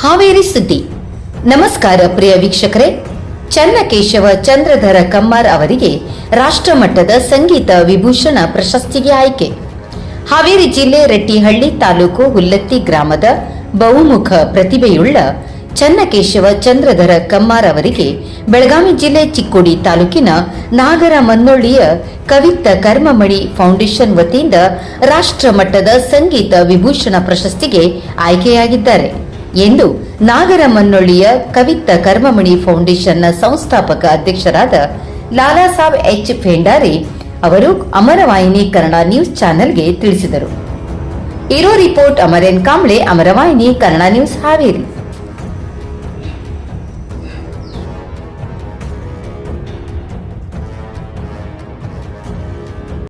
ಹಾವೇರಿ ಸುದ್ದಿ. ನಮಸ್ಕಾರ ಪ್ರಿಯ ವೀಕ್ಷಕರೇ. ಚನ್ನಕೇಶವ ಚಂದ್ರಧರ ಕಮ್ಮಾರ್ ಅವರಿಗೆ ರಾಷ್ಟ್ರಮಟ್ಟದ ಸಂಗೀತ ವಿಭೂಷಣ ಪ್ರಶಸ್ತಿಗೆ ಆಯ್ಕೆ. ಹಾವೇರಿ ಜಿಲ್ಲೆ ರೆಟ್ಟಿಹಳ್ಳಿ ತಾಲೂಕು ಹುಲ್ಲತ್ತಿ ಗ್ರಾಮದ ಬಹುಮುಖ ಪ್ರತಿಭೆಯುಳ್ಳ ಚನ್ನಕೇಶವ ಚಂದ್ರಧರ ಕಮ್ಮಾರ್ ಅವರಿಗೆ ಬೆಳಗಾವಿ ಜಿಲ್ಲೆ ಚಿಕ್ಕೋಡಿ ತಾಲೂಕಿನ ನಾಗರ ಮನ್ನೊಳ್ಳಿಯ ಕವಿತ್ತ ಕರ್ಮಮಣಿ ಫೌಂಡೇಶನ್ ವತಿಯಿಂದ ರಾಷ್ಟ್ರಮಟ್ಟದ ಸಂಗೀತ ವಿಭೂಷಣ ಪ್ರಶಸ್ತಿಗೆ ಆಯ್ಕೆಯಾಗಿದ್ದಾರೆ. ಎಂದು ನಾಗರ ಮನ್ನೊಳ್ಳಿಯ ಕವಿತ್ತ ಕರ್ಮಮಣಿ ಫೌಂಡೇಶನ್ನ ಸಂಸ್ಥಾಪಕ ಅಧ್ಯಕ್ಷರಾದ ಲಾಲಾ ಸಾಬ್ ಎಚ್ ಫೆಂಡಾರಿ ಅವರು ಅಮರವಾಹಿನಿ ಕನ್ನಡ ನ್ಯೂಸ್ ಚಾನೆಲ್ಗೆ ತಿಳಿಸಿದರು. ಇರೋ ರಿಪೋರ್ಟ್ ಅಮರೇನ್ ಕಾಂಬ್ಳೆ, ಅಮರವಾಹಿನಿ ಕನ್ನಡ ನ್ಯೂಸ್ ಹಾವೇರಿ.